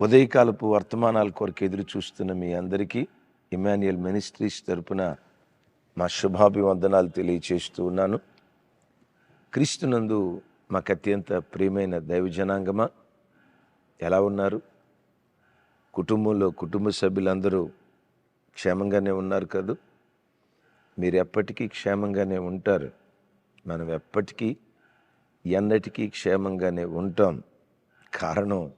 ఉదయకాలపు వర్తమానాల కొరకు ఎదురు చూస్తున్న మీ అందరికీ ఇమాన్యుయల్ మినిస్ట్రీస్ తరపున మా శుభాభివందనాలు తెలియచేస్తూ ఉన్నాను. క్రీస్తునందు మాకు అత్యంత ప్రియమైన దైవజనాంగమా ఎలా ఉన్నారు? కుటుంబంలో కుటుంబ సభ్యులందరూ క్షేమంగానే ఉన్నారు కదూ? మీరు ఎప్పటికీ క్షేమంగానే ఉంటారు. మనం ఎప్పటికీ ఎన్నటికీ క్షేమంగానే ఉంటాం. కారణం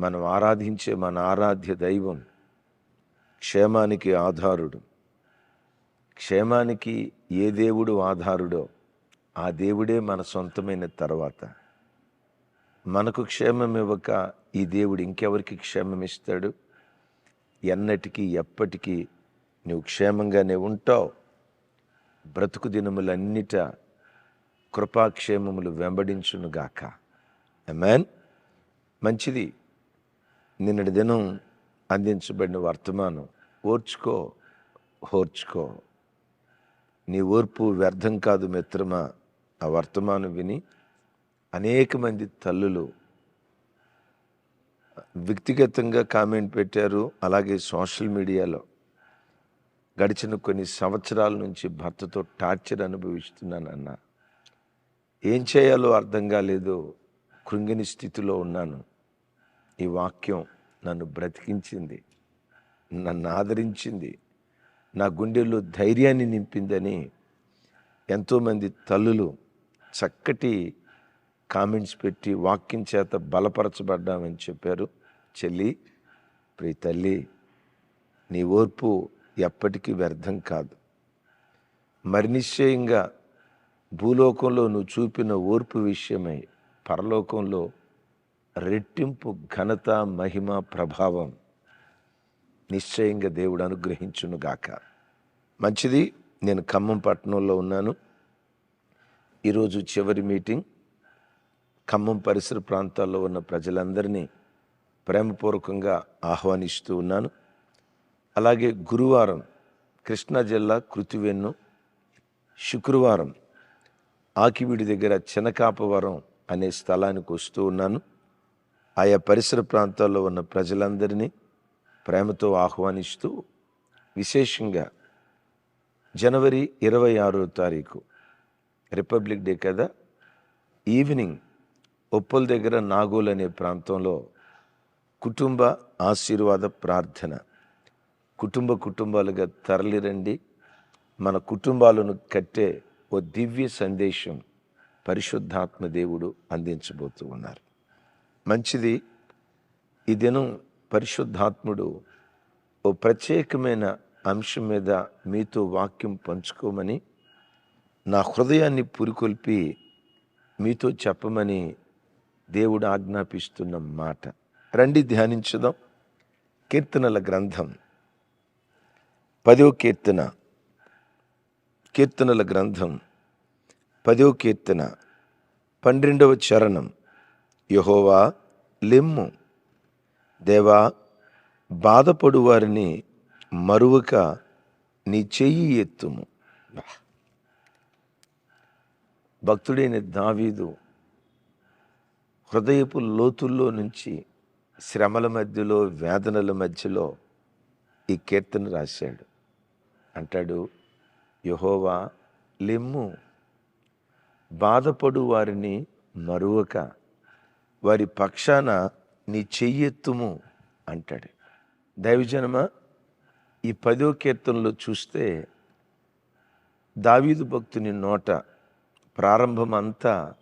మనం ఆరాధించే మన ఆరాధ్య దైవం క్షేమానికి ఆధారుడు. క్షేమానికి ఏ దేవుడు ఆధారుడో ఆ దేవుడే మన సొంతమైన తర్వాత. మనకు క్షేమం ఇవ్వక ఈ దేవుడు ఇంకెవరికి క్షేమం ఇస్తాడు? ఎన్నటికీ ఎప్పటికీ నువ్వు క్షేమంగానే ఉంటావు. బ్రతుకు దినములన్నిట కృపాక్షేమములు వెంబడించునుగాక. అమెన్ మంచిది. నిన్నటి దినం అందించబడిన వర్తమానం. ఓర్చుకో ఓర్చుకో నీ ఓర్పు వ్యర్థం కాదు మిత్రమా? ఆ వర్తమానం విని అనేక మంది తల్లులు వ్యక్తిగతంగా కామెంట్ పెట్టారు. అలాగే సోషల్ మీడియాలో గడిచిన కొన్ని సంవత్సరాల నుంచి భర్తతో టార్చర్ అనుభవిస్తున్నానన్న ఏం చేయాలో అర్థం కాలేదు. కృంగిని స్థితిలో ఉన్నాను. ఈ వాక్యం నన్ను బ్రతికించింది నన్ను ఆదరించింది నా గుండెల్లో ధైర్యాన్ని నింపిందని ఎంతోమంది తల్లులు చక్కటి కామెంట్స్ పెట్టి వాక్యం చేత బలపరచబడ్డామని చెప్పారు. చెల్లి ప్రియ తల్లి నీ ఓర్పు ఎప్పటికీ వ్యర్థం కాదు. మరి నిశ్చయంగా భూలోకంలో నువ్వు చూపిన ఓర్పు విషయమై పరలోకంలో రెట్టింపు ఘనత మహిమ ప్రభావం నిశ్చయంగా దేవుడు అనుగ్రహించునుగాక మంచిది నేను ఖమ్మం పట్టణంలో ఉన్నాను. ఈరోజు చివరి మీటింగ్. ఖమ్మం పరిసర ప్రాంతాల్లో ఉన్న ప్రజలందరినీ ప్రేమపూర్వకంగా ఆహ్వానిస్తూ ఉన్నాను. అలాగే గురువారం కృష్ణా జిల్లా కృతివెన్ను శుక్రవారం ఆకివీడి దగ్గర చినకాపవరం అనే స్థలానికి వస్తూ ఉన్నాను. ఆయా పరిసర ప్రాంతాల్లో ఉన్న ప్రజలందరినీ ప్రేమతో ఆహ్వానిస్తూ విశేషంగా జనవరి ఇరవై ఆరో తారీఖు రిపబ్లిక్ డే కదా ఈవినింగ్ ఉప్పల్ దగ్గర నాగోల్ అనే ప్రాంతంలో కుటుంబ ఆశీర్వాద ప్రార్థన. కుటుంబ కుటుంబాలుగా తరలిరండి. మన కుటుంబాలను కట్టే ఓ దివ్య సందేశం పరిశుద్ధాత్మ దేవుడు అందించబోతూ ఉన్నారు. మంచిది. ఈ దినం పరిశుద్ధాత్ముడు ఓ ప్రత్యేకమైన అంశం మీద మీతో వాక్యం పంచుకోమని నా హృదయాన్ని పురికొల్పి మీతో చెప్పమని దేవుడు ఆజ్ఞాపిస్తున్న మాట. రండి ధ్యానించుదాం. కీర్తనల గ్రంథం. పదో కీర్తన. కీర్తనల గ్రంథం. పదో కీర్తన. పన్నెండవ చరణం. యహోవా లెమ్ము. దేవా బాధపడు వారిని మరువక నీ చెయ్యి ఎత్తుము. భక్తుడైన దావీదు హృదయపు లోతుల్లో నుంచి శ్రమల మధ్యలో వేదనల మధ్యలో ఈ కీర్తన రాశాడు. అంటాడు యహోవా లెమ్ము బాధపడు వారిని మరువక వారి పక్షాన నీ చెయ్యెత్తుము అంటాడు. దైవజనమ ఈ పదో కీర్తనలో చూస్తే దావీదు భక్తుని నోట ప్రారంభం అంతా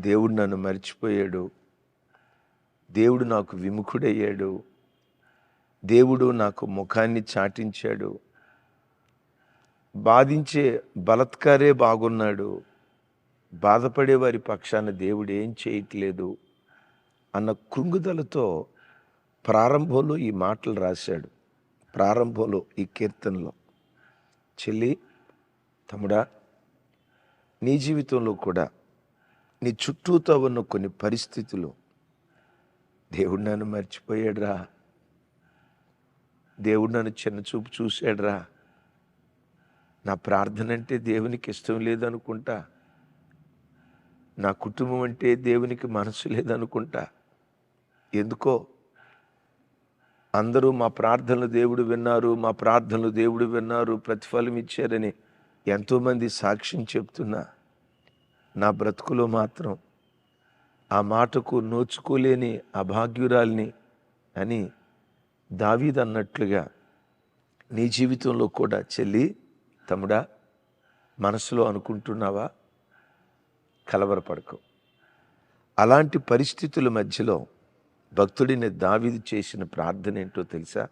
దేవుడు నన్ను మర్చిపోయాడు. దేవుడు నాకు విముఖుడయ్యాడు. దేవుడు నాకు ముఖాన్ని చాటించాడు. బాధించే బలత్కారే బాగున్నాడు. బాధపడే వారి పక్షాన దేవుడు ఏం చేయట్లేదు అన్న కృంగుదలతో ప్రారంభంలో ఈ మాటలు రాశాడు. ప్రారంభంలో ఈ కీర్తనలో చెల్లి తమ్ముడా నీ జీవితంలో కూడా నీ చుట్టూతో ఉన్న కొన్ని పరిస్థితులు దేవుడు నన్ను మర్చిపోయాడురా. దేవుడు నన్ను చిన్న చూపు చూశాడురా. నా ప్రార్థన అంటే దేవునికి ఇష్టం లేదనుకుంటా. నా కుటుంబం అంటే దేవునికి మనసు లేదనుకుంటా. ఎందుకో? అందరూ మా ప్రార్థనలు దేవుడు విన్నారు మా ప్రార్థనలు దేవుడు విన్నారు ప్రతిఫలం ఇచ్చారని ఎంతోమంది సాక్ష్యం చెప్తున్నా. నా బ్రతుకులో మాత్రం ఆ మాటకు నోచుకోలేని అభాగ్యురాల్ని అని దావీద్ అన్నట్లుగా నీ జీవితంలో కూడా చెల్లి తమ్ముడా మనసులో అనుకుంటున్నావా? కలవరపడకు. అలాంటి పరిస్థితుల మధ్యలో భక్తుడిని దావిది చేసిన ప్రార్థన ఏంటో తెలుసా?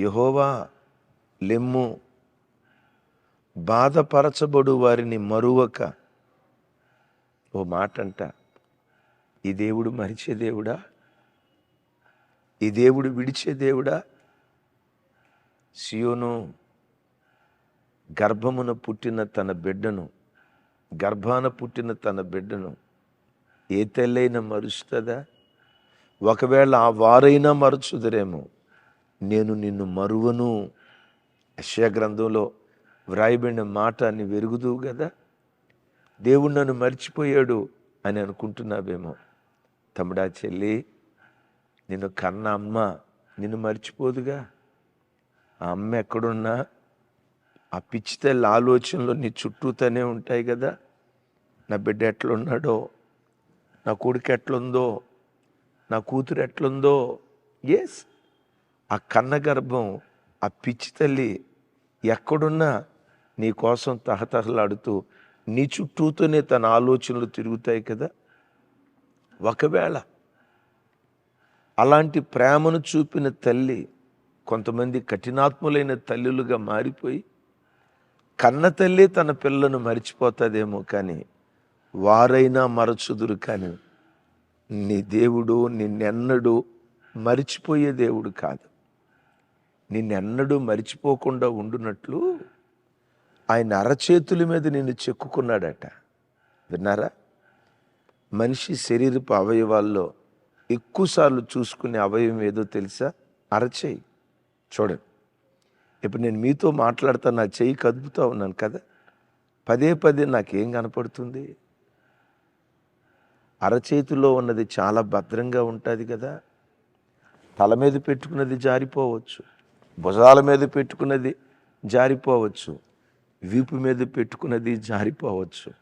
యహోవా లెమ్ము బాధపరచబడు వారిని మరువక. ఓ మాట అంట ఈ దేవుడు మరిచే దేవుడా? ఈ దేవుడు విడిచే దేవుడా? సియోను గర్భమున పుట్టిన తన బిడ్డను గర్భాన పుట్టిన తన బిడ్డను ఏ తెల్లైనా మరుస్తుందా? ఒకవేళ ఆ వారైనా మరచుదరేమో నేను నిన్ను మరువను. యశ్యా గ్రంథంలో వ్రాయబడిన మాట అని వెరుగుదు కదా దేవుడు నన్ను మర్చిపోయాడు అని అనుకుంటున్నావేమో. తమ్ముడా చెల్లి నిన్ను కన్న అమ్మ నిన్ను మర్చిపోదుగా? ఆ అమ్మ ఎక్కడున్నా? ఆ పిచ్చితల్లి ఆలోచనలు నీ చుట్టూతోనే ఉంటాయి కదా. నా బిడ్డ ఎట్లున్నాడో నా కొడుకు ఎట్లుందో నా కూతురు ఎట్లుందో. ఎస్ ఆ కన్న గర్భం ఆ పిచ్చి తల్లి ఎక్కడున్నా నీ కోసం తహతహలాడుతూ నీ చుట్టూతోనే తన ఆలోచనలు తిరుగుతాయి కదా. ఒకవేళ అలాంటి ప్రేమను చూపిన తల్లి కొంతమంది కఠినాత్ములైన తల్లులుగా మారిపోయి కన్న తల్లి తన పిల్లను మరిచిపోతుందేమో కానీ వారైనా మరచుదురు కానీ నీ దేవుడు నిన్నెన్నడూ మరిచిపోయే దేవుడు కాదు. నిన్నెన్నడూ మరిచిపోకుండా ఉండునట్లు ఆయన అరచేతుల మీద నిన్ను చెక్కుకున్నాడట. విన్నారా? మనిషి శరీరపు అవయవాల్లో ఎక్కువసార్లు చూసుకునే అవయవం ఏదో తెలుసా? అరచేయి. చూడండి. ఇప్పుడు నేను మీతో మాట్లాడుతా నా చెయ్యి కదుపుతూ ఉన్నాను కదా. పదే పదే నాకేం కనపడుతుంది? అరచేతిలో ఉన్నది చాలా భద్రంగా ఉంటుంది కదా. తల మీద పెట్టుకున్నది జారిపోవచ్చు. భుజాల మీద పెట్టుకున్నది జారిపోవచ్చు. వీపు మీద పెట్టుకున్నది జారిపోవచ్చు.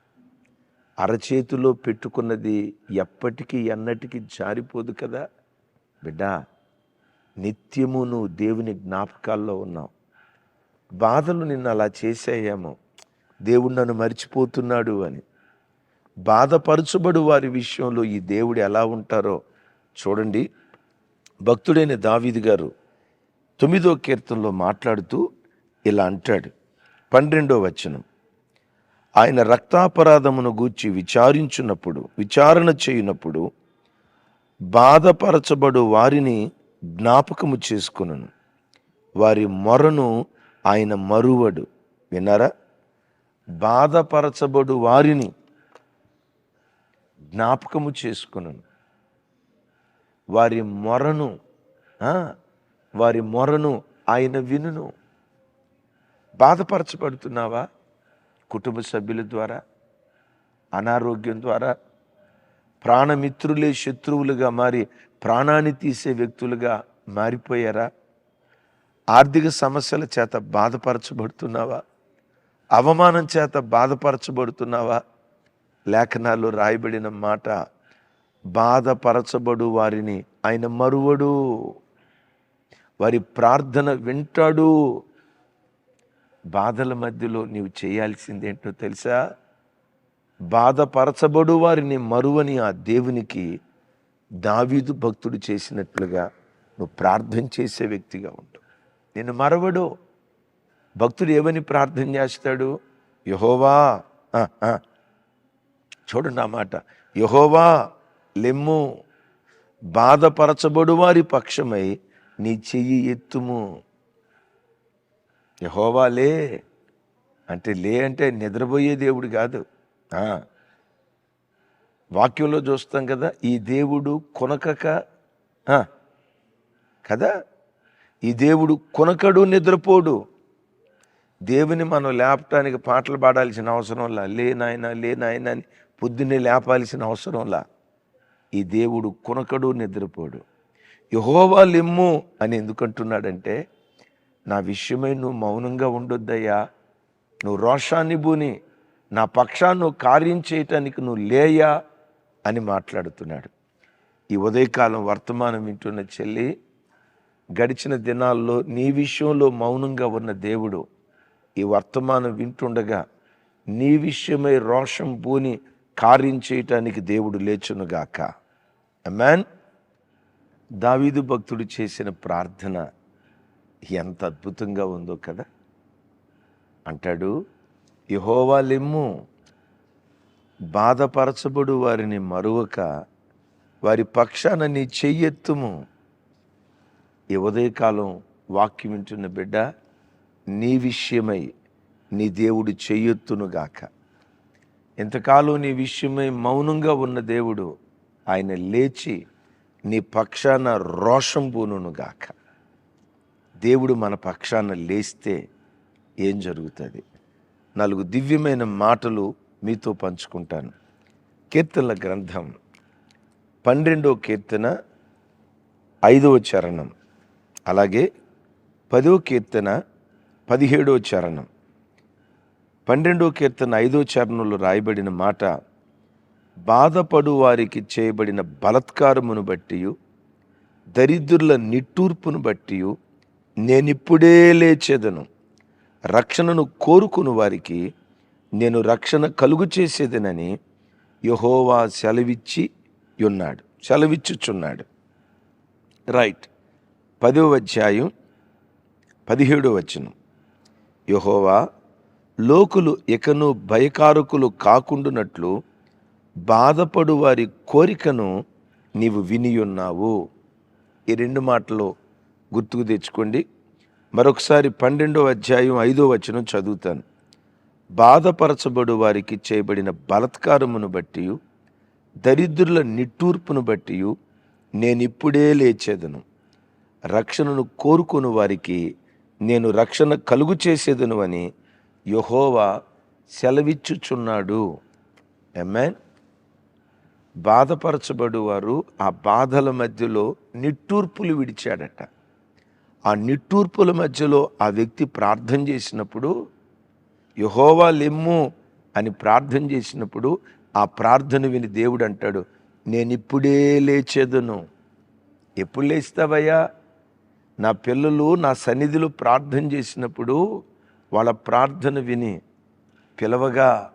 అరచేతిలో పెట్టుకున్నది ఎప్పటికీ ఎన్నటికీ జారిపోదు కదా. బిడ్డా నిత్యము నువ్వు దేవుని జ్ఞాపకాల్లో ఉన్నావు. బాధలు నిన్ను అలా చేసేయేమో దేవుడు నన్ను మర్చిపోతున్నాడు అని. బాధపరచబడు వారి విషయంలో ఈ దేవుడు ఎలా ఉంటారో చూడండి. భక్తుడైన దావీది గారు తొమ్మిదో కీర్తనలో మాట్లాడుతూ ఇలా అంటాడు. పన్నెండో వచనం. ఆయన రక్తాపరాధమును గూర్చి విచారించున్నప్పుడు విచారణ చేయునప్పుడు బాధపరచబడు వారిని జ్ఞాపకము చేసుకును వారి మొరను ఆయన మరువడు. విన్నారా? బాధపరచబడు వారిని జ్ఞాపకము చేసుకున్నాను వారి మొరను వారి మొరను ఆయన వినును. బాధపరచబడుతున్నావా? కుటుంబ సభ్యుల ద్వారా అనారోగ్యం ద్వారా ప్రాణమిత్రులే శత్రువులుగా మారి ప్రాణాన్ని తీసే వ్యక్తులుగా మారిపోయారా? ఆర్థిక సమస్యల చేత బాధపరచబడుతున్నావా? అవమానం చేత బాధపరచబడుతున్నావా? లేఖనాల్లో రాయబడిన మాట బాధపరచబడు వారిని ఆయన మరువడు. వారి ప్రార్థన వింటాడు. బాధల మధ్యలో నీవు చేయాల్సిందేంటో తెలుసా? బాధపరచబడు వారిని మరువని ఆ దేవునికి దావీదు భక్తుడు చేసినట్లుగా నువ్వు ప్రార్థన చేసే వ్యక్తిగా ఉంటావు నిన్ను మరవడు. భక్తుడు ఏమని ప్రార్థన చేస్తాడు? యహోవా ఆ, చూడండి ఆ మాట. యహోవా లెమ్ము బాధపరచబడు వారి పక్షమై నీ చెయ్యి ఎత్తుము. యహోవా లే. అంటే లే అంటే నిద్రపోయే దేవుడు కాదు. వాక్యంలో చూస్తాం కదా ఈ దేవుడు కొనకక కదా? ఈ దేవుడు కొనకడు నిద్రపోడు. దేవుని మనం లేపటానికి పాటలు పాడాల్సిన అవసరంలా లే? నాయన లే నాయన అని పొద్దున్నే లేపాల్సిన అవసరంలా ఈ దేవుడు కొనకడు నిద్రపోడు. యహోవా లిమ్ము అని ఎందుకంటున్నాడంటే నా విషయమై నువ్వు మౌనంగా ఉండొద్దయ్యా. నువ్వు రోషాన్ని బూని నా పక్షాన్ని నువ్వు కార్యం చేయటానికి నువ్వు లేయా అని మాట్లాడుతున్నాడు. ఈ ఉదయకాలం వర్తమానం వింటున్న చెల్లి గడిచిన దినాల్లో నీ విషయంలో మౌనంగా ఉన్న దేవుడు ఈ వర్తమానం వింటుండగా నీ విషయమై రోషం పూని కార్యం చేయటానికి దేవుడు లేచునుగాక. మ్యాన్ దావీదు భక్తుడు చేసిన ప్రార్థన ఎంత అద్భుతంగా ఉందో కదా. అంటాడు యహోవా లెమ్ము బాధపరచబడు వారిని మరువక వారి పక్షాన నీ చెయ్యెత్తుము. ఈ ఉదయకాలం వాక్యం వింటున్న బిడ్డ నీ విషయమై నీ దేవుడు చెయ్యొత్తునుగాక ఎంతకాలం నీ విషయమై మౌనంగా ఉన్న దేవుడు ఆయన లేచి నీ పక్షాన రోషం పూనుగాక దేవుడు మన పక్షాన లేస్తే ఏం జరుగుతుంది? నాలుగు దివ్యమైన మాటలు మీతో పంచుకుంటాను. కీర్తనల గ్రంథం పన్నెండో కీర్తన ఐదవ చరణం. అలాగే పదో కీర్తన పదిహేడో చరణం. పన్నెండో కీర్తన ఐదో చరణంలో రాయబడిన మాట బాధపడు వారికి చేయబడిన బలత్కారమును బట్టి దరిద్రుల నిట్టూర్పును బట్టి నేనిప్పుడే లేచేదను. రక్షణను కోరుకుని వారికి నేను రక్షణ కలుగు చేసేదనని యహోవా సెలవిచ్చి ఉన్నాడు సెలవిచ్చుచున్నాడు. రైట్. పదో అధ్యాయం పదిహేడో వచనం. యహోవా లోకులు ఇకను భయకారకులు కాకుండునట్లు బాధపడు వారి కోరికను నీవు వినియున్నావు ఈ రెండు మాటలు గుర్తుకు తెచ్చుకోండి. మరొకసారి పన్నెండో అధ్యాయం ఐదో వచనం చదువుతాను. బాధపరచబడు వారికి చేయబడిన బలత్కారమును బట్టి దరిద్రుల నిట్టూర్పును బట్టి నేనిప్పుడే లేచేదను. రక్షణను కోరుకుని వారికి నేను రక్షణ కలుగు చేసేదను అని యహోవా సెలవిచ్చుచున్నాడు. ఎమ్మెన్ బాధపరచబడు వారు ఆ బాధల మధ్యలో నిట్టూర్పులు విడిచాడట. ఆ నిట్టూర్పుల మధ్యలో ఆ వ్యక్తి ప్రార్థన చేసినప్పుడు యహోవా లెమ్ము అని ప్రార్థన చేసినప్పుడు ఆ ప్రార్థన విని దేవుడు అంటాడు నేను ఇప్పుడే లేచేదను. ఎప్పుడు లేస్తావయ్యా? నా పిల్లలు నా సన్నిధిలో ప్రార్థన చేసినప్పుడు వాళ్ళ ప్రార్థన విని పిలవగా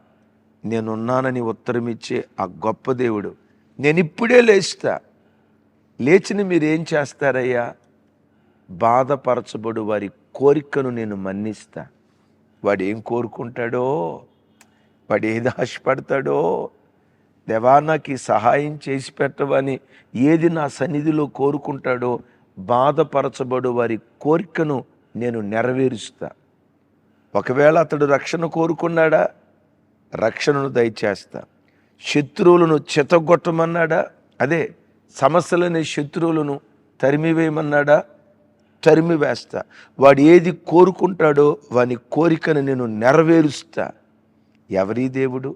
నేనున్నానని ఉత్తరం ఇచ్చే ఆ గొప్ప దేవుడు. నేను ఇప్పుడే లేస్తా. లేచిన మీరేం చేస్తారయ్యా? బాధపరచబడు వారి కోరికను నేను మన్నిస్తా. వాడు ఏం కోరుకుంటాడో? వాడు ఏది ఆశపడతాడో? దేవా నాకు సహాయం చేసి పెట్టవని ఏది నా సన్నిధిలో కోరుకుంటాడో బాధపరచబడు వారి కోరికను నేను నెరవేరుస్తా. ఒకవేళ అతడు రక్షణ కోరుకున్నాడా? రక్షణను దయచేస్తా. శత్రువులను చెతగొట్టమన్నాడా? అదే సమస్యలనే శత్రువులను తరిమివేయమన్నాడా? తరిమి వేస్తా వాడు ఏది కోరుకుంటాడో వాని కోరికను నేను నెరవేరుస్తా. ఎవరి దేవుడు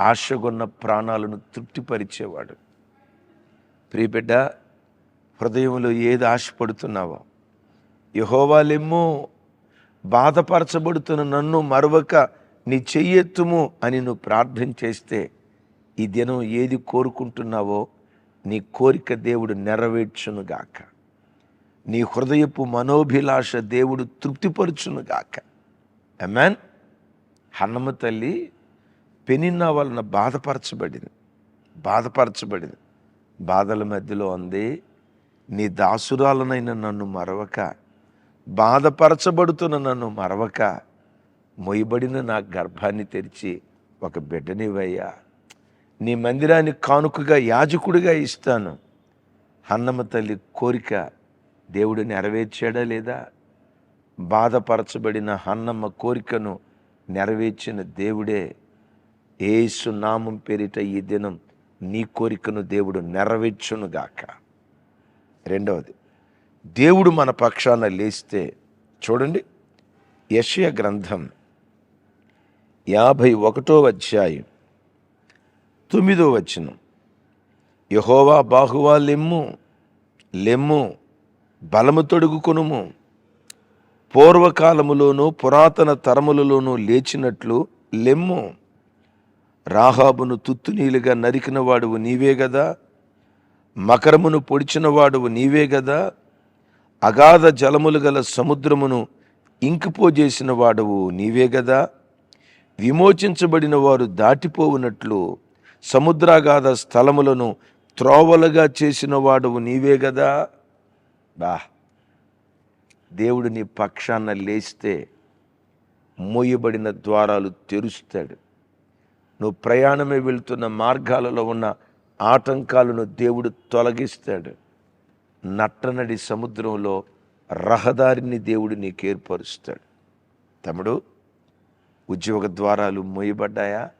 ఆశగొన్న ప్రాణాలను తృప్తిపరిచేవాడు. ప్రియబిడ్డ హృదయంలో ఏది ఆశపడుతున్నావో. యహోవాలెమ్మో బాధపరచబడుతున్న నన్ను మరవక నీ చెయ్యెత్తుము అని నువ్వు ప్రార్థన చేస్తే ఈ దినం ఏది కోరుకుంటున్నావో నీ కోరిక దేవుడు నెరవేర్చునుగాక. నీ హృదయపు మనోభిలాష దేవుడు తృప్తిపరచునుగాక. అమ్మాన్ హన్నమ్మ తల్లి పెనిన్న వలన బాధపరచబడింది. బాధపరచబడింది. బాధల మధ్యలో ఉంది నీ దాసురాలనైన నన్ను మరవక బాధపరచబడుతున్న నన్ను మరవక మొయ్యబడిన నా గర్భాన్ని తెరిచి ఒక బిడ్డనివయ్యా నీ మందిరాన్ని కానుకగా యాజకుడిగా ఇస్తాను. హన్నమ్మ తల్లి కోరిక దేవుడు నెరవేర్చాడా లేదా? బాధపరచబడిన హన్నమ్మ కోరికను నెరవేర్చిన దేవుడే ఏసు నామం పేరిట ఈ దినం నీ కోరికను దేవుడు నెరవేర్చునుగాక. రెండవది దేవుడు మన పక్షాన లేస్తే చూడండి యశయ గ్రంథం యాభై ఒకటో అధ్యాయం తొమ్మిదో వచనం. యహోవా బాహువా లెమ్ము లెమ్ము బలము తొడుగుకొనుము. పూర్వకాలములోనూ పురాతన తరములలోనూ లేచినట్లు లెమ్ము రాహాబును తుత్తునీలుగా నరికిన వాడువు నీవే గదా? మకరమును పొడిచిన వాడువు నీవే గదా? అగాధ జలములు గల సముద్రమును ఇంకిపోజేసిన వాడవు నీవే గదా? విమోచించబడిన వారు దాటిపోవునట్లు సముద్రాగాధ స్థలములను త్రోవలుగా చేసిన వాడవు నీవే గదా? బా! దేవుడు నీ పక్షాన లేస్తే మూయబడిన ద్వారాలు తెరుస్తాడు. నువ్వు ప్రయాణమే వెళ్తున్న మార్గాలలో ఉన్న ఆటంకాలను దేవుడు తొలగిస్తాడు. నట్టనడి సముద్రంలో రహదారిని దేవుడు నీకు ఏర్పరుస్తాడు తమ్ముడు ఉద్యోగ ద్వారాలు మూయబడ్డాయా?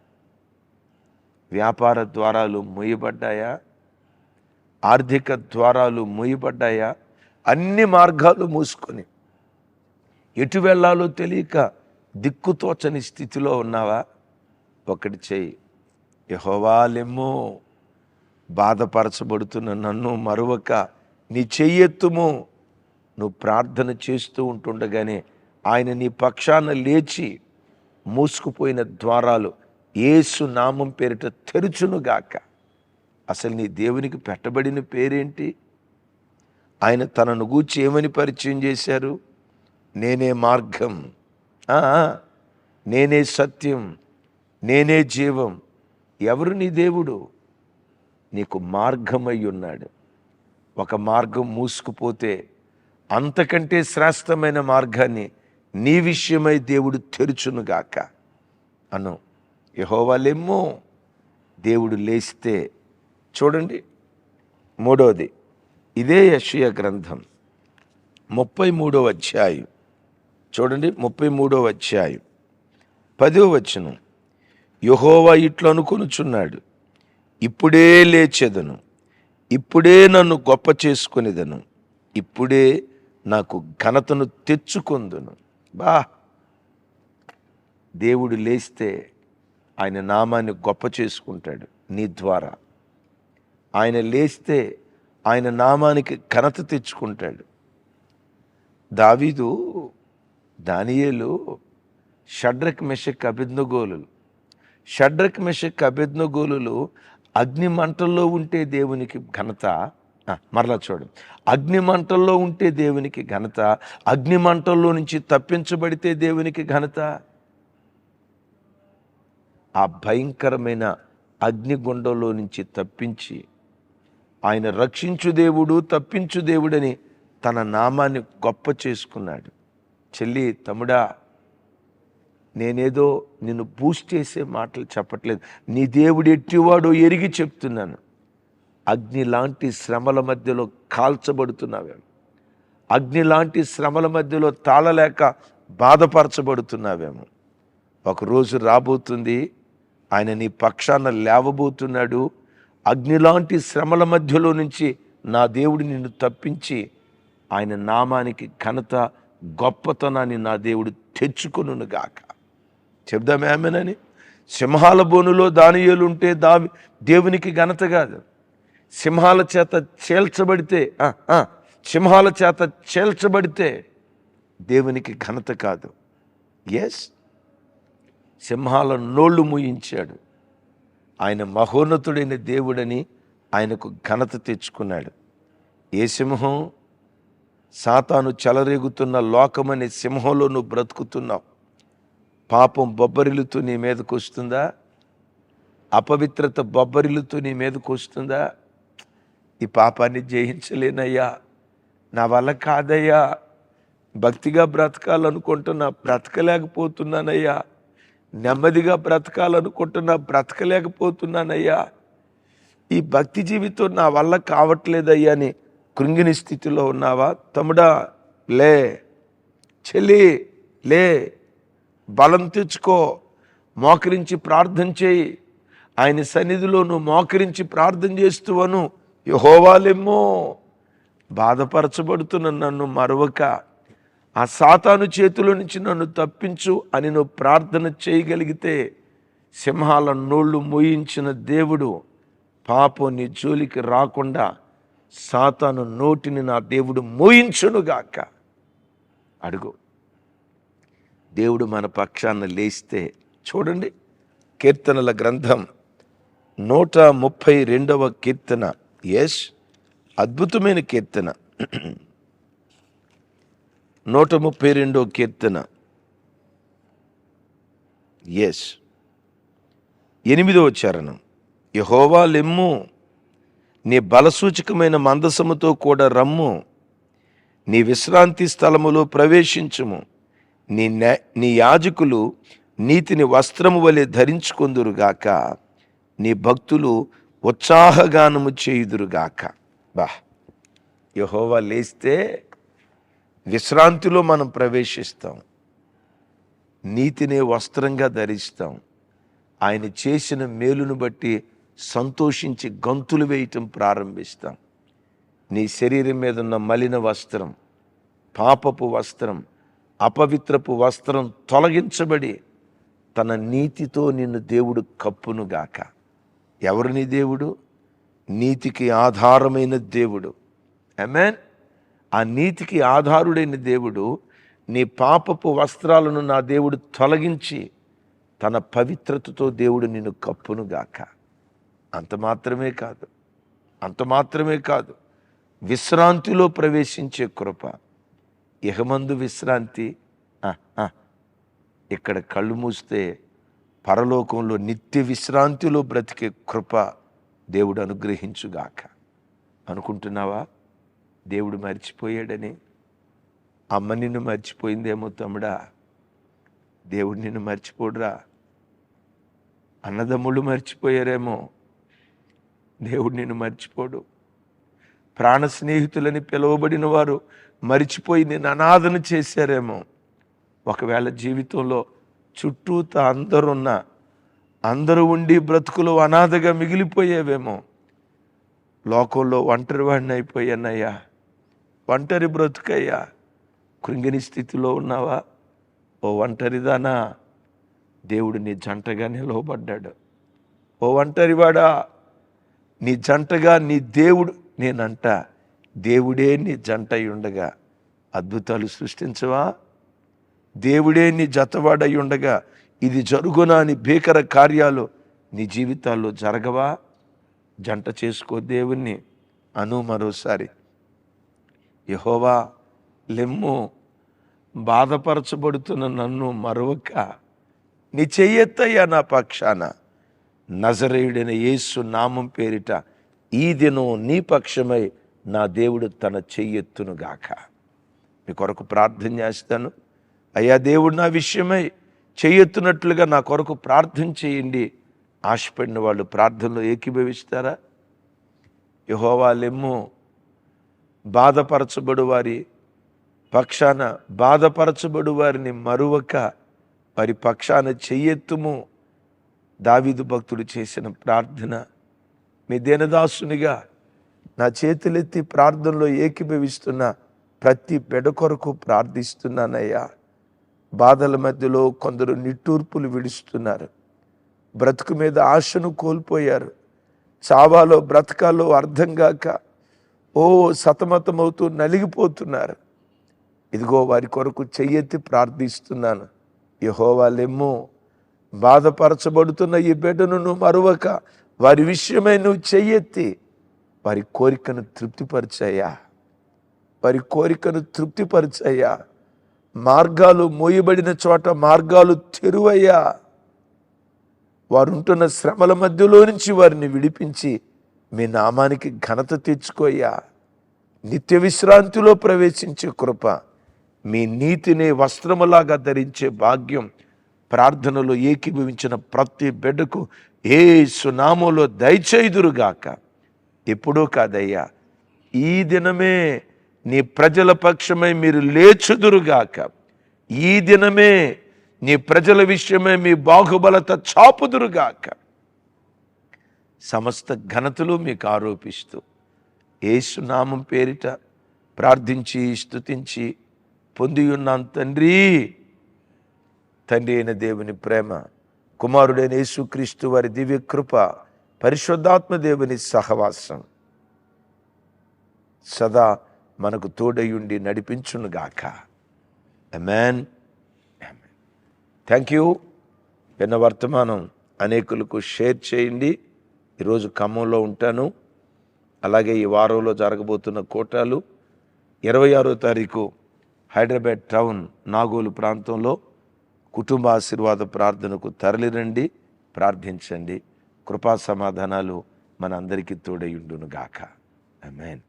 వ్యాపార ద్వారాలు మూయబడ్డాయా? ఆర్థిక ద్వారాలు మూయబడ్డాయా? అన్ని మార్గాలు మూసుకొని ఎటు వెళ్ళాలో తెలియక దిక్కుతోచని స్థితిలో ఉన్నావా? ఒకటి చెయ్యి. యహోవాలెమ్మో. బాధపరచబడుతున్న నన్ను మరొక నీ చెయ్యెత్తుము. నువ్వు ప్రార్థన చేస్తూ ఉంటుండగానే ఆయన నీ పక్షాన లేచి మూసుకుపోయిన ద్వారాలు ఏసు నామం పేరిట తెరుచునుగాక అసలు నీ దేవునికి పెట్టబడిన పేరేంటి? ఆయన తనను గూర్చి ఏమని పరిచయం చేశారు? నేనే మార్గం. నేనే సత్యం. నేనే జీవం. ఎవరు నీ దేవుడు? నీకు మార్గమై ఉన్నాడు ఒక మార్గం మూసుకుపోతే అంతకంటే శ్రేష్టమైన మార్గాన్ని నీ విషయమై దేవుడు తెరుచునుగాక అను యహోవాలేమో దేవుడు లేస్తే చూడండి మూడవది ఇదే యషయ గ్రంథం ముప్పై మూడవ అధ్యాయం. చూడండి ముప్పై మూడవ అధ్యాయం పదో వచనం. యహోవా ఇట్లు అనుకొనుచున్నాడు ఇప్పుడే లేచేదను. ఇప్పుడే నన్ను గొప్ప చేసుకునేదను. ఇప్పుడే నాకు ఘనతను తెచ్చుకుందును. బా! దేవుడు లేస్తే ఆయన నామాన్ని గొప్ప చేసుకుంటాడు నీ ద్వారా. ఆయన లేస్తే ఆయన నామానికి ఘనత తెచ్చుకుంటాడు. దావీదు దానియేలు షడ్రక్ మెషక్ అభిజ్ఞగోలు షడ్రక్ మెషక్ అభిజ్ఞగోలు అగ్ని మంటల్లో ఉంటే దేవునికి ఘనత. మరలా చూడు అగ్ని మంటల్లో ఉంటే దేవునికి ఘనత. అగ్ని మంటల్లో నుంచి తప్పించబడితే దేవునికి ఘనత. ఆ భయంకరమైన అగ్నిగుండంలో నుంచి తప్పించి ఆయన రక్షించు దేవుడు తప్పించు దేవుడని తన నామాన్ని గొప్ప చేసుకున్నాడు. చెల్లి తమ్ముడా నేనేదో నిన్ను బూస్ట్ చేసే మాటలు చెప్పట్లేదు. నీ దేవుడు ఎట్టివాడో ఎరిగి చెప్తున్నాను. అగ్ని లాంటి శ్రమల మధ్యలో కాల్చబడుతున్నావేమో. అగ్ని లాంటి శ్రమల మధ్యలో తాళలేక బాధపరచబడుతున్నావేమో. ఒకరోజు రాబోతుంది. ఆయన నీ పక్షాన లేవబోతున్నాడు. అగ్నిలాంటి శ్రమల మధ్యలో నుంచి నా దేవుడు నిన్ను తప్పించి ఆయన నామానికి ఘనత గొప్పతనాన్ని నా దేవుడు తెచ్చుకొనుగాక గాక ఆమెనని సింహాల బోనులో దానియేలు ఉంటే దావి దేవునికి ఘనత కాదు. సింహాల చేత చేల్చబడితే సింహాల చేత చేల్చబడితే దేవునికి ఘనత కాదు. ఎస్ సింహాల నోళ్ళు ముయించాడు. ఆయన మహోన్నతుడైన దేవుడని ఆయనకు ఘనత తెచ్చుకున్నాడు. ఏ సింహం? సాతాను చెలరేగుతున్న లోకమనే సింహంలో నువ్వు బ్రతుకుతున్నావు. పాపం బొబ్బరిలుతూ నీ మీదకు వస్తుందా? అపవిత్రత బొబ్బరిలుతూ నీ మీదకు వస్తుందా? ఈ పాపాన్ని జయించలేనయ్యా. నా వల్ల కాదయ్యా. భక్తిగా బ్రతకాలనుకుంటున్నా బ్రతకలేకపోతున్నానయ్యా. నెమ్మదిగా బ్రతకాలనుకుంటున్నా బ్రతకలేకపోతున్నానయ్యా. ఈ భక్తి జీవితం నా వల్ల కావట్లేదయ్యా అని కృంగిని స్థితిలో ఉన్నావా? తమ్ముడా లే చెల్లి లే. బలం తెచ్చుకో మోకరించి ప్రార్థన చేయి. ఆయన సన్నిధిలో నువ్వు మోకరించి ప్రార్థన చేస్తువను యహోవాలెమ్మో బాధపరచబడుతున్న నన్ను మరవక. ఆ సాతాను చేతిలో నుంచి నన్ను తప్పించు అని నువ్వు ప్రార్థన చేయగలిగితే సింహాల నోళ్ళు మోయించిన దేవుడు పాపం నీ జోలికి రాకుండా సాతాను నోటిని నా దేవుడు మోయించునుగాక. అడుగు. దేవుడు మన పక్షాన లేస్తే చూడండి కీర్తనల గ్రంథం నూట ముప్పై రెండవ కీర్తన. ఎస్ అద్భుతమైన కీర్తన. నూట ముప్పై రెండవ కీర్తన. ఎస్ ఎనిమిదవ చరణం. యహోవా లెమ్ము నీ బలసూచకమైన మందసముతో కూడా రమ్ము. నీ విశ్రాంతి స్థలములో ప్రవేశించుము. నీ నీ యాజకులు నీతిని వస్త్రము వలె ధరించుకుందురుగాక. నీ భక్తులు ఉత్సాహగానము చేయుదురుగాక. బా. యహోవా లేస్తే విశ్రాంతిలో మనం ప్రవేశిస్తాం. నీతినే వస్త్రంగా ధరిస్తాం. ఆయన చేసిన మేలును బట్టి సంతోషించి గంతులు వేయటం ప్రారంభిస్తాం. నీ శరీరం మీద ఉన్న మలిన వస్త్రం పాపపు వస్త్రం అపవిత్రపు వస్త్రం తొలగించబడి తన నీతితో నిన్ను దేవుడు కప్పునుగాక. ఎవరు నీ దేవుడు? నీతికి ఆధారమైన దేవుడు. ఎమెన్ ఆ నీతికి ఆధారుడైన దేవుడు నీ పాపపు వస్త్రాలను నా దేవుడు తొలగించి తన పవిత్రతతో దేవుడు నిన్ను కప్పునుగాక. అంత మాత్రమే కాదు. అంత మాత్రమే కాదు. విశ్రాంతిలో ప్రవేశించే కృప. ఇహమందు విశ్రాంతి. ఇక్కడ కళ్ళు మూస్తే పరలోకంలో నిత్య విశ్రాంతిలో బ్రతికే కృప దేవుడు అనుగ్రహించుగాక. అనుకుంటున్నావా? దేవుడు మర్చిపోయాడని. అమ్మ నిన్ను మర్చిపోయిందేమో తమ్ముడా? దేవుడు నిన్ను మర్చిపోడురా? అన్నదమ్ముళ్ళు మర్చిపోయారేమో? దేవుడు నిన్ను మర్చిపోడు. ప్రాణ స్నేహితులని పిలువబడిన వారు మరిచిపోయి నేను అనాథన చేశారేమో. ఒకవేళ జీవితంలో చుట్టూత అందరున్న అందరూ ఉండి బ్రతుకులు అనాథగా మిగిలిపోయేవేమో. లోకంలో ఒంటరి వాడిని అయిపోయానయ్యా ఒంటరి బ్రతుకయ్యా కృంగిని స్థితిలో ఉన్నావా? ఓ ఒంటరిదానా? దేవుడు నీ జంటగా నిలవబడ్డాడు ఓ ఒంటరివాడా? నీ జంటగా నీ దేవుడు నేనంట. దేవుడే నీ జంట ఉండగా అద్భుతాలు సృష్టించవా? దేవుడే నీ జతవాడై ఉండగా ఇది జరుగునా అని భీకర కార్యాలు నీ జీవితాల్లో జరగవా? జంట చేసుకో దేవుణ్ణి అను మరోసారి. యహోవా లెమ్ము బాధపరచబడుతున్న నన్ను మరొక నీ చెయ్యెత్తయ్యా నా పక్షాన. నజరేయుడైన యేసు నామం పేరిట ఈ దినం నీ పక్షమై నా దేవుడు తన చెయ్యెత్తునుగాక మీ కొరకు ప్రార్థన చేస్తాను. అయ్యా దేవుడు నా విషయమై చెయ్యెత్తునట్లుగా నా కొరకు ప్రార్థన చేయండి. ఆశపడిన వాళ్ళు ప్రార్థనలో ఏకీభవిస్తారా? యహోవా లెమ్ము బాధపరచబడు వారి పక్షాన బాధపరచబడు వారిని మరువక వారి పక్షాన చెయ్యెత్తుము. దావీదు భక్తుడు చేసిన ప్రార్థన మీ దేనదాసునిగా నా చేతులెత్తి ప్రార్థనలో ఏకీభవిస్తున్న ప్రతి బిడ కొరకు ప్రార్థిస్తున్నానయ్యా. బాధల మధ్యలో కొందరు నిట్టూర్పులు విడుస్తున్నారు. బ్రతుకు మీద ఆశను కోల్పోయారు. చావాలో బ్రతకాలో అర్థం కాక ఓ సతమతమవుతూ నలిగిపోతున్నారు. ఇదిగో వారి కొరకు చెయ్యెత్తి ప్రార్థిస్తున్నాను. యహోవాలెమ్మో బాధపరచబడుతున్న ఈ బిడ్డను నువ్వు మరువక వారి విషయమై నువ్వు చెయ్యెత్తి వారి కోరికను తృప్తిపరిచాయా? వారి కోరికను తృప్తిపరిచాయా? మార్గాలు మోయబడిన చోట మార్గాలు తెరువయ్యా? వారు ఉంటున్న శ్రమల మధ్యలో నుంచి వారిని విడిపించి మీ నామానికి ఘనత తెచ్చుకోయ్యా నిత్య విశ్రాంతిలో ప్రవేశించే కృప మీ నీతిని వస్త్రములాగా ధరించే భాగ్యం ప్రార్థనలో ఏకీభవించిన ప్రతి బిడ్డకు ఏ సునామోలో దయచేయుదురుగాక. ఎప్పుడూ కాదయ్యా. ఈ దినమే నీ ప్రజల పక్షమై మీరు లేచుదురుగాక. ఈ దినమే నీ ప్రజల విషయమై మీ బాహుబలత చాపుదురుగాక. సమస్త ఘనతలు మీకు ఆరోపిస్తూ ఏసునామం పేరిట ప్రార్థించి స్తుతించి పొంది ఉన్నాం తండ్రి. తండ్రి అయిన దేవుని ప్రేమ కుమారుడైన యేసుక్రీస్తు వారి దివ్య కృప పరిశుద్ధాత్మ దేవుని సహవాసం సదా మనకు తోడయుండి నడిపించునుగాక మ్యాన్ థ్యాంక్ యూ విన్న వర్తమానం అనేకులకు షేర్ చేయండి. ఈరోజు ఖమ్మంలో ఉంటాను. అలాగే ఈ వారంలో జరగబోతున్న కోటాలు. ఇరవై ఆరో తారీఖు హైదరాబాద్ టౌన్ నాగోలు ప్రాంతంలో కుటుంబ ఆశీర్వాద ప్రార్థనకు తరలిరండి. ప్రార్థించండి. కృపా సమాధానాలు మన అందరికీ తోడయుండును గాక మీన్